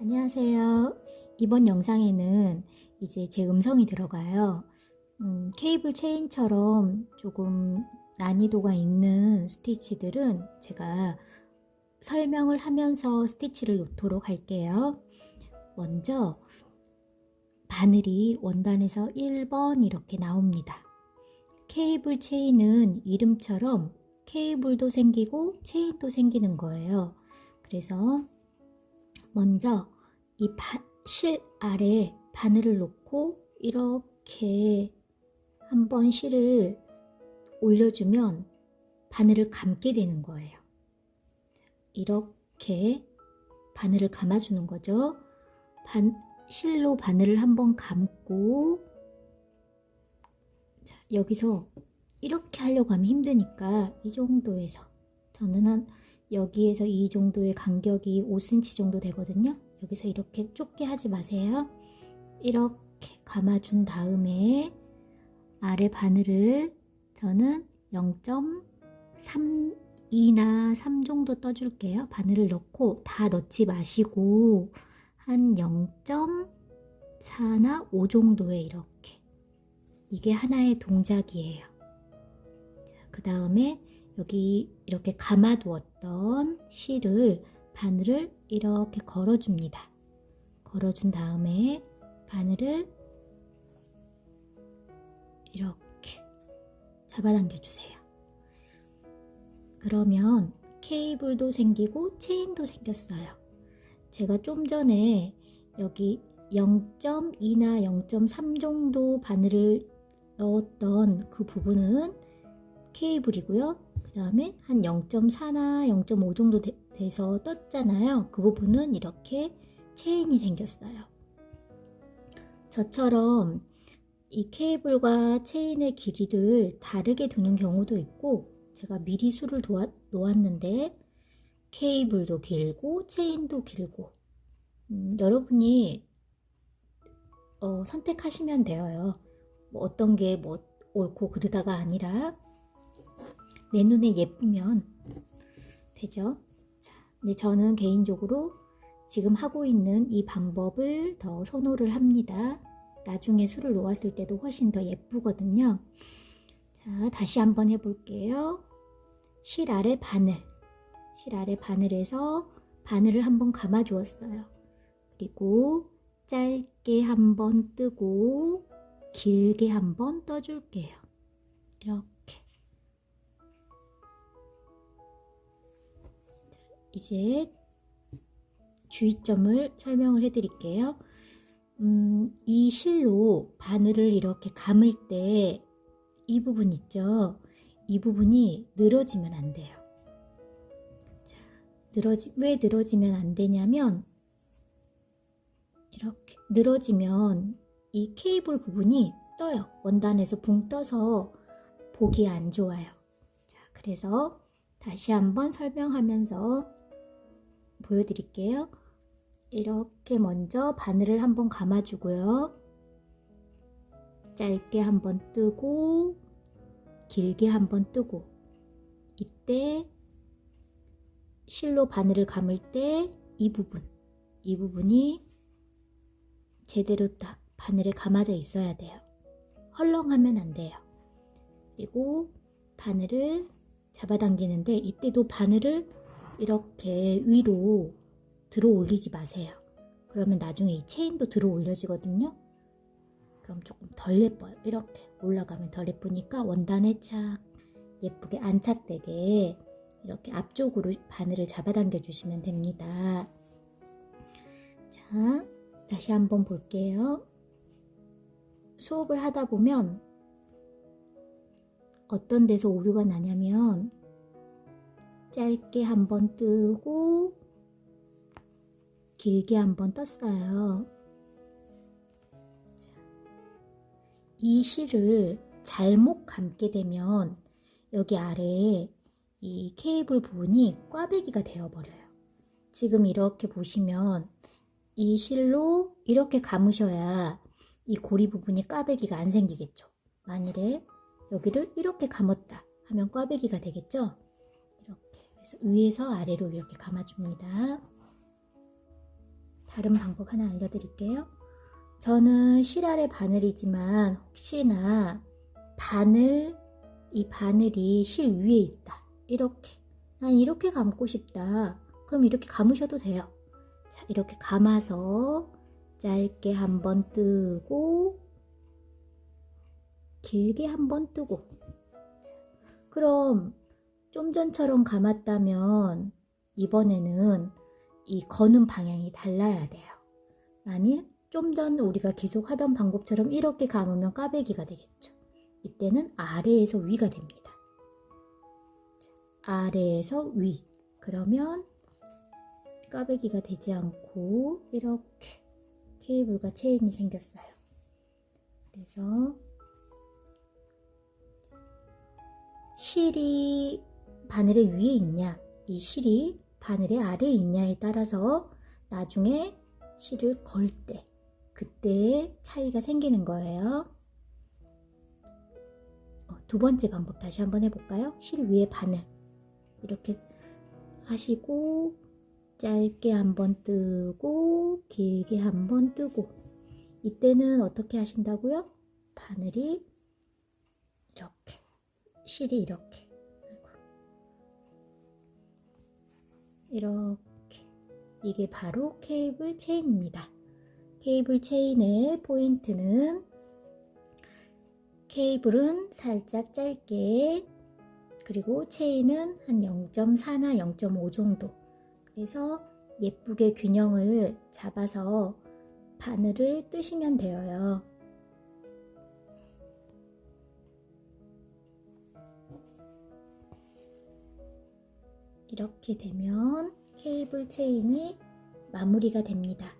안녕하세요. 이번 영상에는 이제 제 음성이 들어가요. 음, 케이블 체인처럼 조금 난이도가 있는 스티치들은 제가 설명을 하면서 스티치를 놓도록 할게요. 먼저 바늘이 원단에서 1번 이렇게 나옵니다. 케이블 체인은 이름처럼 케이블도 생기고 체인도 생기는 거예요. 그래서 먼저 이 실 아래 바늘을 놓고 이렇게 한번 실을 올려주면 바늘을 감게 되는 거예요. 이렇게 바늘을 감아주는 거죠. 반, 실로 바늘을 한번 감고 자, 여기서 이렇게 하려고 하면 힘드니까 이 정도에서 저는 한 여기에서 이 정도의 간격이 5cm 정도 되거든요. 여기서 이렇게 좁게 하지 마세요. 이렇게 감아준 다음에 아래 바늘을 저는 0.32나 3 정도 떠줄게요. 바늘을 넣고 다 넣지 마시고 한 0.4나 5 정도에 이렇게 이게 하나의 동작이에요. 그 다음에 여기 이렇게 감아두었던 실을 바늘을 이렇게 걸어줍니다. 걸어준 다음에 바늘을 이렇게 잡아당겨 주세요. 그러면 케이블도 생기고 체인도 생겼어요. 제가 좀 전에 여기 0.2나 0.3 정도 바늘을 넣었던 그 부분은 케이블이고요. 그 다음에 한 0.4나 0.5 정도 되, 돼서 떴잖아요. 그 부분은 이렇게 체인이 생겼어요. 저처럼 이 케이블과 체인의 길이를 다르게 두는 경우도 있고 제가 미리 수를 놓았는데 케이블도 길고 체인도 길고 음, 여러분이 어, 선택하시면 돼요. 뭐 어떤 게 뭐 옳고 그르다가 아니라 내 눈에 예쁘면 되죠. 자, 근데 저는 개인적으로 지금 하고 있는 이 방법을 더 선호를 합니다. 나중에 술을 놓았을 때도 훨씬 더 예쁘거든요. 자, 다시 한번 해볼게요. 실 아래 바늘. 실 아래 바늘에서 바늘을 한번 감아 주었어요. 그리고 짧게 한번 뜨고 길게 한번 떠줄게요. 이렇게. 이제 주의점을 설명을 해 드릴게요. 음, 이 실로 바늘을 이렇게 감을 때 이 부분 있죠? 이 부분이 늘어지면 안 돼요. 자, 늘어지, 왜 늘어지면 안 되냐면 이렇게 늘어지면 이 케이블 부분이 떠요. 원단에서 붕 떠서 보기 안 좋아요. 자, 그래서 다시 한번 설명하면서 보여드릴게요. 이렇게 먼저 바늘을 한번 감아주고요. 짧게 한번 뜨고 길게 한번 뜨고 이때 실로 바늘을 감을 때 이 부분 이 부분이 제대로 딱 바늘에 감아져 있어야 돼요. 헐렁하면 안 돼요. 그리고 바늘을 잡아당기는데 이때도 바늘을 이렇게 위로 들어 올리지 마세요. 그러면 나중에 이 체인도 들어 올려지거든요. 그럼 조금 덜 예뻐요. 이렇게 올라가면 덜 예쁘니까 원단에 착 예쁘게 안착되게 이렇게 앞쪽으로 바늘을 잡아당겨 주시면 됩니다. 자, 다시 한번 볼게요. 수업을 하다 보면 어떤 데서 오류가 나냐면 짧게 한번 뜨고 길게 한번 떴어요. 이 실을 잘못 감게 되면 여기 아래에 이 케이블 부분이 꽈배기가 되어버려요. 지금 이렇게 보시면 이 실로 이렇게 감으셔야 이 고리 부분이 꽈배기가 안 생기겠죠. 만일에 여기를 이렇게 감았다 하면 꽈배기가 되겠죠. 이렇게 그래서 위에서 아래로 이렇게 감아줍니다. 다른 방법 하나 알려드릴게요. 저는 실 아래 바늘이지만 혹시나 바늘 이 바늘이 실 위에 있다 이렇게 난 이렇게 감고 싶다 그럼 이렇게 감으셔도 돼요. 자 이렇게 감아서 짧게 한 번 뜨고 길게 한 번 뜨고 자, 그럼 좀 전처럼 감았다면 이번에는 이 거는 방향이 달라야 돼요. 만일 좀 전 우리가 계속 하던 방법처럼 이렇게 감으면 까베기가 되겠죠. 이때는 아래에서 위가 됩니다. 자, 아래에서 위. 그러면 까베기가 되지 않고 이렇게 케이블과 체인이 생겼어요. 그래서 실이 바늘의 위에 있냐, 이 실이 바늘의 아래에 있냐에 따라서 나중에 실을 걸 때, 그때 차이가 생기는 거예요. 어, 두 번째 방법 다시 한번 해볼까요? 실 위에 바늘. 이렇게 하시고, 짧게 한번 뜨고, 길게 한번 뜨고. 이때는 어떻게 하신다고요? 바늘이 이렇게, 실이 이렇게. 이렇게. 이게 바로 케이블 체인입니다. 케이블 체인의 포인트는 케이블은 살짝 짧게 그리고 체인은 한 0.4나 0.5 정도. 그래서 예쁘게 균형을 잡아서 바늘을 뜨시면 되어요. 이렇게 되면 케이블 체인이 마무리가 됩니다.